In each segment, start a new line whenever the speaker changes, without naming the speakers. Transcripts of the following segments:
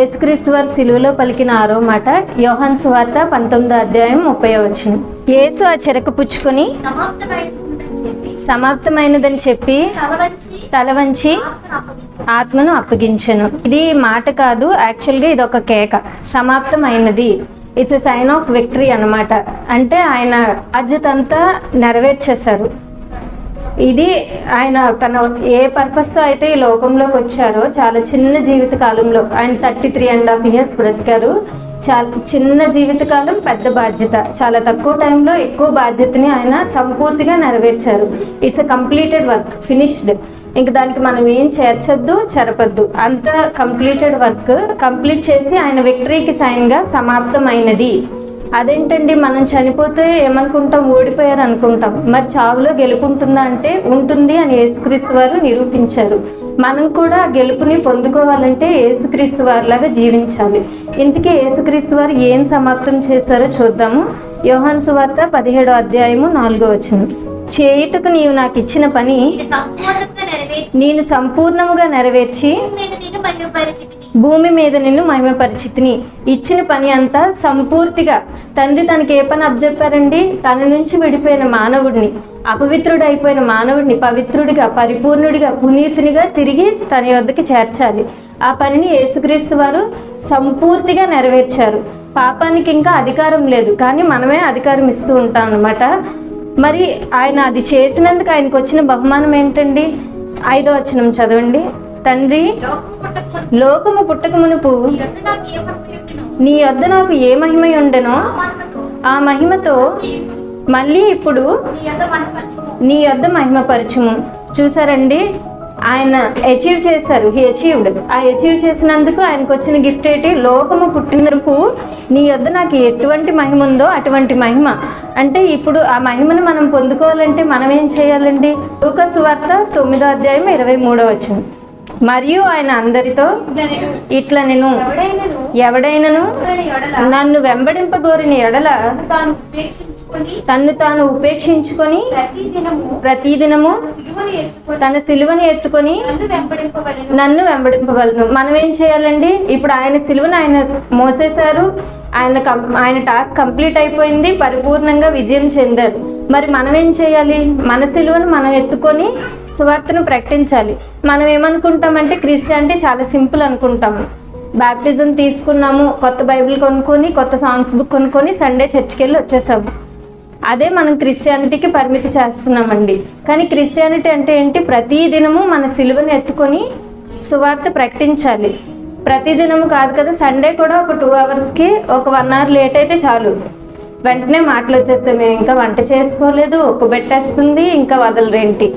యేసుక్రీస్తు వారు సిలువలో పలికిన ఆరో మాట యోహన్ సువార్త పంతొమ్మిదో అధ్యాయం ముప్పై వచ్చిన యేసు ఆ చెరకు పుచ్చుకొని సమాప్తమైనదని చెప్పి
తలవంచి
తల వంచి
ఆత్మను
అప్పగించను. ఇది మాట కాదు యాక్చువల్గా ఇది ఒక కేక. సమాప్తమైనది. It's a sign of victory అన్నమాట. అంటే ఆయన బాధ్యత అంతా నెరవేర్చేశారు. ఇది ఆయన తన ఏ పర్పస్ అయితే ఈ లోకంలోకి వచ్చారో చాలా చిన్న జీవిత కాలంలో ఆయన thirty three and half years బ్రతికారు. చాలా చిన్న జీవితకాలం పెద్ద బాధ్యత. చాలా తక్కువ టైంలో ఎక్కువ బాధ్యతని ఆయన సంపూర్తిగా నెరవేర్చారు. It's a completed work finished ఇంక దానికి మనం ఏం చేర్చొద్దు చెరపద్దు. అంత కంప్లీటెడ్ వర్క్ కంప్లీట్ చేసి ఆయన విక్టరీకి సైన్గా సమాప్తమైనది. అదేంటండి మనం చనిపోతే ఏమనుకుంటాం? ఓడిపోయారు అనుకుంటాం మరి చావులో గెలుపుంటుందా అంటే ఉంటుంది అని యేసుక్రీస్తు వారు నిరూపించారు. మనం కూడా గెలుపుని పొందుకోవాలంటే యేసుక్రీస్తు వారిలాగా జీవించాలి. ఇంతకీ యేసుక్రీస్తు వారు ఏం సమాప్తం చేశారో చూద్దాము. యోహాన్ సువార్త పదిహేడో అధ్యాయము నాలుగో వచనం. చేయుటకు నీవు నాకు ఇచ్చిన పని
నేను
సంపూర్ణముగా నెరవేర్చి. భూమి మీద నిన్ను మహిమ పరిచితిని ఇచ్చిన పని అంతా సంపూర్తిగా. తండ్రి తనకి ఏ పని అప్పచెప్పారండి? తన నుంచి విడిపోయిన మానవుడిని. అపవిత్రుడు అయిపోయిన మానవుడిని పవిత్రుడిగా పరిపూర్ణుడిగా పునీతునిగా తిరిగి తన యొద్దకి చేర్చాలి. ఆ పనిని యేసుక్రీస్తు వారు సంపూర్తిగా నెరవేర్చారు. పాపానికి ఇంకా అధికారం లేదు కానీ మనమే అధికారం ఇస్తూ ఉంటాం అన్నమాట. మరి ఆయన అది చేసినందుకు ఆయనకు వచ్చిన బహుమానం ఏంటండి? ఐదో వచనం చదవండి. తండ్రి
లోకము పుట్టక మునుపు నీ
వద్ద నాకు ఏ మహిమ ఉండెనో
ఆ మహిమతో
మళ్ళీ ఇప్పుడు
నీ
వద్ద మహిమపరచుము. చూసారండి? ఆయన అచీవ్ చేశారు. హీ అచీవ్డ్ ఆ అచీవ్ చేసినందుకు ఆయనకు వచ్చిన గిఫ్ట్ ఏంటి? లోకము పుట్టినరకు నీ వద్ద నాకు ఎటువంటి మహిమ ఉందో అటువంటి మహిమ. అంటే ఇప్పుడు ఆ మహిమను మనం పొందుకోవాలంటే మనం ఏం చేయాలండి? ఒక సువార్త తొమ్మిదో అధ్యాయం ఇరవై మూడో వచ్చింది మరియు ఆయన అందరితో ఇట్లా నేను
ఎవడైనను
నన్ను వెంబడింపగోరిన ఎడల తన్ను తాను ఉపేక్షించుకొని
ప్రతి దినము
ప్రతిదినము తన సిలువని ఎత్తుకొని
నన్ను
వెంబడింపగలను మనం ఏం చేయాలండి? ఇప్పుడు ఆయన సిలువను ఆయన మోసేశారు. ఆయన ఆయన టాస్క్ కంప్లీట్ అయిపోయింది. పరిపూర్ణంగా విజయం చెందారు. మరి మనం ఏం చేయాలి? మన సిలువను మనం ఎత్తుకొని సువార్తను ప్రకటించాలి. మనం ఏమనుకుంటామంటే క్రిస్టియానిటీ చాలా సింపుల్ అనుకుంటాము బ్యాప్టిజం తీసుకున్నాము కొత్త బైబిల్ కొనుక్కొని కొత్త సాంగ్స్ బుక్ కొనుక్కొని సండే చర్చ్కి వెళ్ళి వచ్చేసాము. అదే మనం క్రిస్టియానిటీకి పరిమితి చేస్తున్నామండి. కానీ క్రిస్టియానిటీ అంటే ఏంటి? ప్రతి దినము మన సిలువను ఎత్తుకొని సువార్త ప్రకటించాలి. ప్రతి దినము కాదు కదా సండే కూడా ఒక టూ అవర్స్కి ఒక వన్ అవర్ లేట్ అయితే చాలు. వెంటనే మాటలు వచ్చేస్తే మేము ఇంకా వంట చేసుకోలేదు ఉప్పు ఇంకా వదలరేంటి?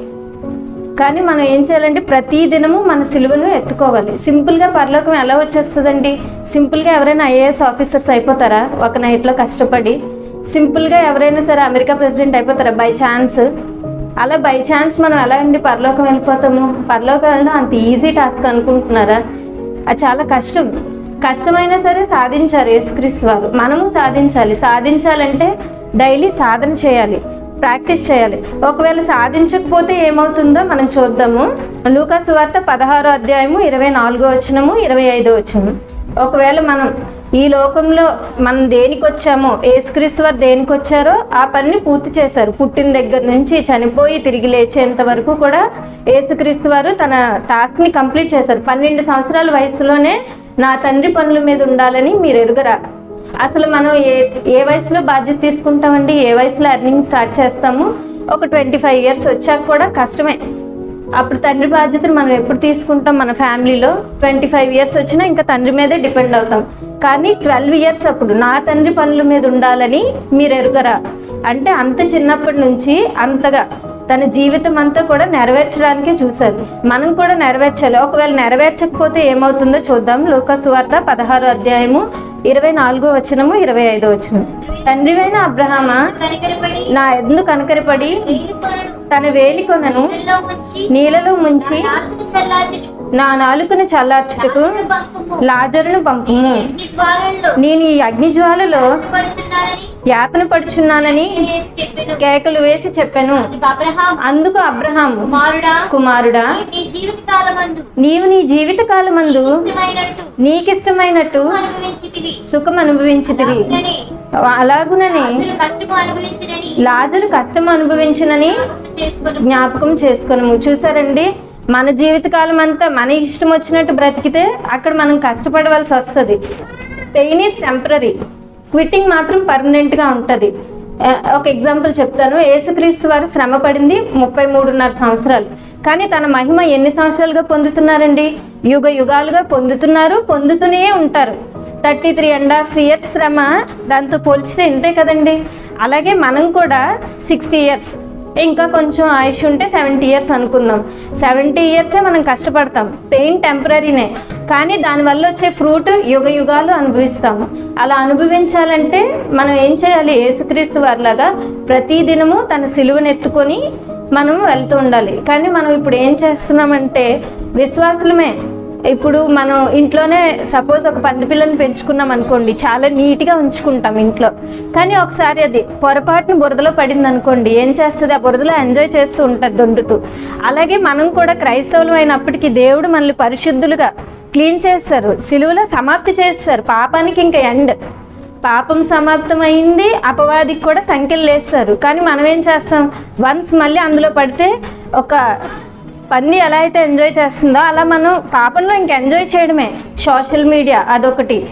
కానీ మనం ఏం చేయాలంటే ప్రతి దినము మన సిలువను ఎత్తుకోవాలి. సింపుల్గా పరలోకం ఎలా వచ్చేస్తుందండి? సింపుల్గా ఎవరైనా ఐఏఎస్ ఆఫీసర్స్ అయిపోతారా? ఒక నైట్లో కష్టపడి. సింపుల్గా ఎవరైనా సరే అమెరికా ప్రెసిడెంట్ అయిపోతారా? By chance. అలా బై ఛాన్స్ మనం ఎలా అండి పరలోకం వెళ్ళిపోతాము? పరలోకం వెళ్ళడం అంత ఈజీ టాస్క్ అనుకుంటున్నారా? అది చాలా కష్టం. కష్టమైనా సరే సాధించారు యేసుక్రీస్తు వారు మనము సాధించాలి. సాధించాలంటే డైలీ సాధన చేయాలి. ప్రాక్టీస్ చేయాలి. ఒకవేళ సాధించకపోతే ఏమవుతుందో మనం చూద్దాము. లూకాసు వార్త పదహారో అధ్యాయము ఇరవై నాలుగో వచనము ఇరవై ఐదో వచ్చినము ఒకవేళ మనం ఈ లోకంలో మనం దేనికి వచ్చామో ఏసుక్రీస్తు వారు దేనికి వచ్చారో ఆ పనిని పూర్తి చేశారు. పుట్టిన దగ్గర నుంచి చనిపోయి తిరిగి లేచేంత వరకు కూడా ఏసుక్రీస్తు వారు తన టాస్క్ని కంప్లీట్ చేశారు. పన్నెండు సంవత్సరాల వయసులోనే నా తండ్రి పనుల మీద ఉండాలని మీరు ఎరుగరా అసలు మనం ఏ ఏ వయసులో బాధ్యత తీసుకుంటామండి? ఏ వయసులో ఎర్నింగ్ స్టార్ట్ చేస్తాము? ఒక ట్వంటీ ఫైవ్ ఇయర్స్ వచ్చాక కూడా కష్టమే. అప్పుడు తండ్రి బాధ్యతను మనం ఎప్పుడు తీసుకుంటాం మన ఫ్యామిలీలో? ట్వంటీ ఫైవ్ ఇయర్స్ వచ్చినా ఇంకా తండ్రి మీదే డిపెండ్ అవుతాం. కానీ ట్వెల్వ్ ఇయర్స్ అప్పుడు నా తండ్రి పనుల మీద ఉండాలని మీరు ఎరుగరా అంటే అంత చిన్నప్పటి నుంచి అంతగా తన జీవితం అంతా కూడా నెరవేర్చడానికే చూశారు. మనం కూడా నెరవేర్చాలి. ఒకవేళ నెరవేర్చకపోతే ఏమవుతుందో చూద్దాం. లోకసువార్త పదహారు అధ్యాయము ఇరవై నాలుగో వచనము ఇరవై ఐదో వచనం. తండ్రివైన అబ్రహామా నా ఎందు కనకరపడి తన వేలికొనను
నీళ్ళలో ముంచి
నా నాలుకను చల్లార్చుటకు లాజరును పంపుము. నేను ఈ అగ్నిజ్వాలలో యాతన పడుచున్నానని కేకలు వేసి చెప్పాను.
అందుకు అబ్రహాం
అబ్రహాము
కుమారుడా నీ
నీవు నీ జీవిత కాలమందు నీకిష్టమైనట్టు సుఖం అనుభవించితివి.
అలాగుననే
లాజరు కష్టం అనుభవించినని జ్ఞాపకం చేసుకున్నాము చూసారండి మన జీవితకాలం అంతా మన ఇష్టం వచ్చినట్టు బ్రతికితే అక్కడ మనం కష్టపడవలసి వస్తుంది. పెయిన్ ఈజ్ టెంపరీ క్విట్టింగ్ మాత్రం పర్మనెంట్గా ఉంటుంది. ఒక ఎగ్జాంపుల్ చెప్తాను. యేసుక్రీస్తు వారు శ్రమ పడింది ముప్పై మూడున్నర సంవత్సరాలు. కానీ తన మహిమ ఎన్ని సంవత్సరాలుగా పొందుతున్నారండి? యుగ యుగాలుగా పొందుతున్నారు పొందుతూనే ఉంటారు. Thirty three and half years శ్రమ దాంతో పోల్చితే ఇంతే కదండి? అలాగే మనం కూడా సిక్స్టీ ఇయర్స్ ఇంకా కొంచెం ఆయుష్ ఉంటే సెవెంటీ ఇయర్స్ అనుకుందాం. సెవెంటీ ఇయర్సే మనం కష్టపడతాం. పెయిన్ టెంపరీనే కానీ దానివల్ల వచ్చే ఫ్రూట్ యుగ యుగాలు అనుభవిస్తాము అలా అనుభవించాలంటే మనం ఏం చేయాలి? యేసుక్రీస్తు వారిలాగా ప్రతి దినము తన సిలువను ఎత్తుకొని మనం వెళ్తూ ఉండాలి. కానీ మనం ఇప్పుడు ఏం చేస్తున్నామంటే విశ్వాసులమే. ఇప్పుడు మనం ఇంట్లోనే సపోజ్ ఒక పంది పిల్లని పెంచుకున్నాం అనుకోండి చాలా నీట్గా ఉంచుకుంటాం ఇంట్లో. కానీ ఒకసారి అది పొరపాటున బురదలో పడింది అనుకోండి ఏం చేస్తుంది? ఆ బురదలో ఎంజాయ్ చేస్తూ ఉంటుంది దొండుతూ. అలాగే మనం కూడా క్రైస్తవులు అయినప్పటికీ దేవుడు మనల్ని పరిశుద్ధులుగా క్లీన్ చేస్తారు సిలువలో సమాప్తి చేస్తారు. పాపానికి ఇంకా ఎండ్. పాపం సమాప్తమైంది అపవాదికి కూడా సంఖ్యలు లేస్తారు. కానీ మనం ఏం చేస్తాం? వన్స్ మళ్ళీ అందులో పడితే ఒక పని ఎలా అయితే ఎంజాయ్ చేస్తుందో అలా మనం పాపంలో ఇంక ఎంజాయ్ చేయడమే. సోషల్ మీడియా అదొకటి.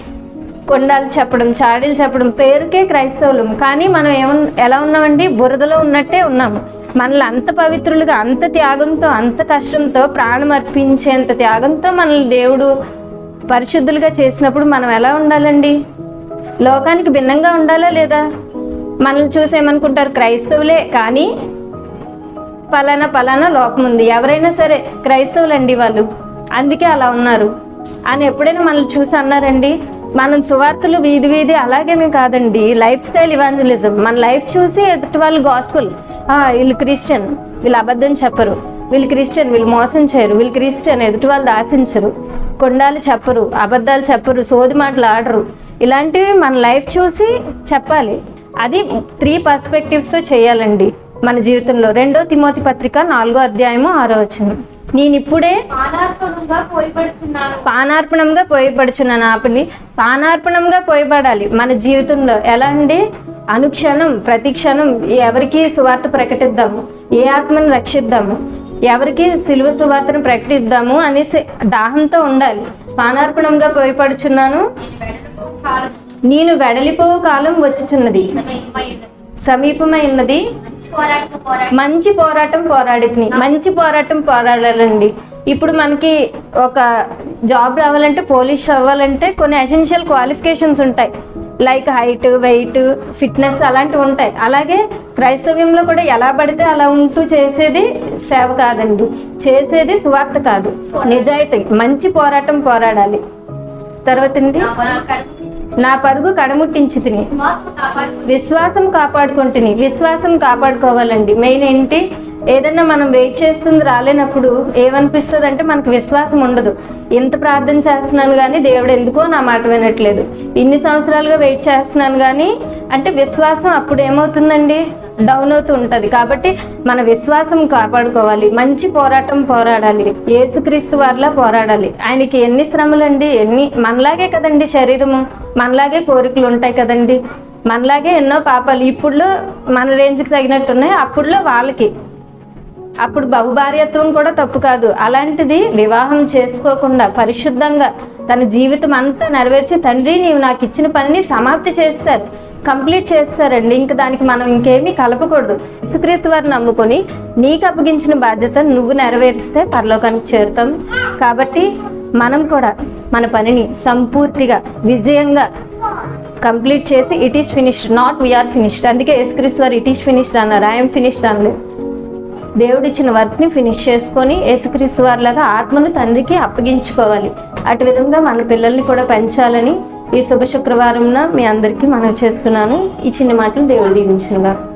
కొండాలు చెప్పడం చాడీలు చెప్పడం పేరుకే క్రైస్తవులం. కానీ మనం ఏమ ఎలా ఉన్నామండి? బురదలో ఉన్నట్టే ఉన్నాము. మనల్ని అంత పవిత్రులుగా అంత త్యాగంతో అంత కష్టంతో ప్రాణం అర్పించేంత త్యాగంతో మనల్ని దేవుడు పరిశుద్ధులుగా చేసినప్పుడు మనం ఎలా ఉండాలండి? లోకానికి భిన్నంగా ఉండాలా లేదా? మనల్ని చూసేమనుకుంటారు క్రైస్తవులే. కానీ పలానా పలానా లోపం ఉంది. ఎవరైనా సరే క్రైస్తవులండి వాళ్ళు. అందుకే అలా ఉన్నారు. అని ఎప్పుడైనా మనల్ని చూసి అన్నారండి మనం సువార్తలు వీధి వీధి అలాగే కాదండి. Life style evangelism. మన లైఫ్ చూసి ఎదుటి వాళ్ళు గాస్పుల్. వీళ్ళు క్రిస్టియన్. వీళ్ళు అబద్ధం చెప్పరు. వీళ్ళు క్రిస్టియన్. వీళ్ళు మోసం చేయరు. వీళ్ళు క్రిస్టియన్. ఎదుటి వాళ్ళు ఆశించరు కొండాలు చెప్పరు. అబద్ధాలు చెప్పరు. సోది మాటలు ఆడరు. ఇలాంటివి మన లైఫ్ చూసి చెప్పాలి. అది త్రీ పర్స్పెక్టివ్స్తో చేయాలండి. మన జీవితంలో రెండో తిమోతి పత్రిక నాలుగో అధ్యాయము ఆరో వచనం. నేను ఇప్పుడే పానార్పణంగా పోయబడుచున్నాను. ఆపని పానార్పణంగా పోయబడాలి. మన జీవితంలో ఎలా అండి? అనుక్షణం ప్రతి క్షణం ఎవరికి సువార్త ప్రకటిద్దాము. ఏ ఆత్మను రక్షిద్దాము? ఎవరికి సిలువ సువార్తను ప్రకటిద్దాము అనేసి దాహంతో ఉండాలి. పానార్పణంగా పోయపడుచున్నాను
నేను వెడలిపో కాలం.
వచ్చుచున్నది.
సమీపమై ఉన్నది. మంచి పోరాటం పోరాటం
మంచి పోరాటం మంచి పోరాటం పోరాడాలండి. ఇప్పుడు మనకి ఒక జాబ్ రావాలంటే పోలీస్ అవ్వాలంటే కొన్ని ఎసెన్షియల్ క్వాలిఫికేషన్స్ ఉంటాయి. లైక్ హైట్ వెయిట్ ఫిట్నెస్ అలాంటివి ఉంటాయి. అలాగే క్రైస్తవ్యంలో కూడా ఎలా పడితే అలా ఉంటూ చేసేది సేవ కాదండి. చేసేది సువార్త కాదు. నిజాయితీ. మంచి పోరాటం పోరాడాలి. తర్వాత అండి?
నా
పరుగు కడముట్టించి తిని. విశ్వాసం కాపాడుకుంటుని. విశ్వాసం కాపాడుకోవాలండి. మెయిన్ ఏంటి? ఏదన్నా మనం వెయిట్ చేస్తుంది రాలేనప్పుడు ఏమనిపిస్తుంది అంటే మనకు విశ్వాసం ఉండదు. ఎంత ప్రార్థన చేస్తున్నాను కానీ దేవుడు ఎందుకో నా మాట వినట్లేదు. ఇన్ని సంవత్సరాలుగా వెయిట్ చేస్తున్నాను కానీ అంటే విశ్వాసం అప్పుడు ఏమవుతుందండి? డౌన్ అవుతూ ఉంటుంది. కాబట్టి మన విశ్వాసం కాపాడుకోవాలి. మంచి పోరాటం పోరాడాలి. ఏసుక్రీస్తు వారిలా పోరాడాలి. ఆయనకి ఎన్ని శ్రమలండి ఎన్ని మనలాగే కదండి శరీరము. మనలాగే కోరికలు ఉంటాయి కదండి. మనలాగే ఎన్నో పాపాలు. ఇప్పుడులో మన రేంజ్కి తగినట్టు ఉన్నాయి అప్పుడులో వాళ్ళకి. అప్పుడు బహుభార్యత్వం కూడా తప్పు కాదు. అలాంటిది వివాహం చేసుకోకుండా పరిశుద్ధంగా తన జీవితం అంతా నెరవేర్చి తండ్రి నీవు నాకు ఇచ్చిన పనిని సమాప్తి చేస్తారు కంప్లీట్ చేస్తారండి ఇంక దానికి మనం ఇంకేమీ కలపకూడదు. యేసుక్రీస్తు వారిని నమ్ముకొని నీకు అప్పగించిన బాధ్యత నువ్వు నెరవేరిస్తే పరలోకానికి చేరుతాం. కాబట్టి మనం కూడా మన పనిని సంపూర్తిగా విజయంగా కంప్లీట్ చేసి it is finished not we're finished. అందుకే యేసుక్రీస్తు వారు ఇట్ ఈస్ ఫినిష్డ్ అన్నారు. ఐఎమ్ ఫినిష్డ్ అనలేదు. దేవుడిచ్చిన వర్క్ని ఫినిష్ చేసుకొని యేసుక్రీస్తు వారిలాగా ఆత్మను తండ్రికి అప్పగించుకోవాలి. అటు విధంగా మన పిల్లల్ని కూడా పెంచాలని ఈ శుభ శుక్రవారంన మీ అందరికీ మనం చేస్తున్నాను. ఈ చిన్న మాటలు దేవుడు దీవించునుగా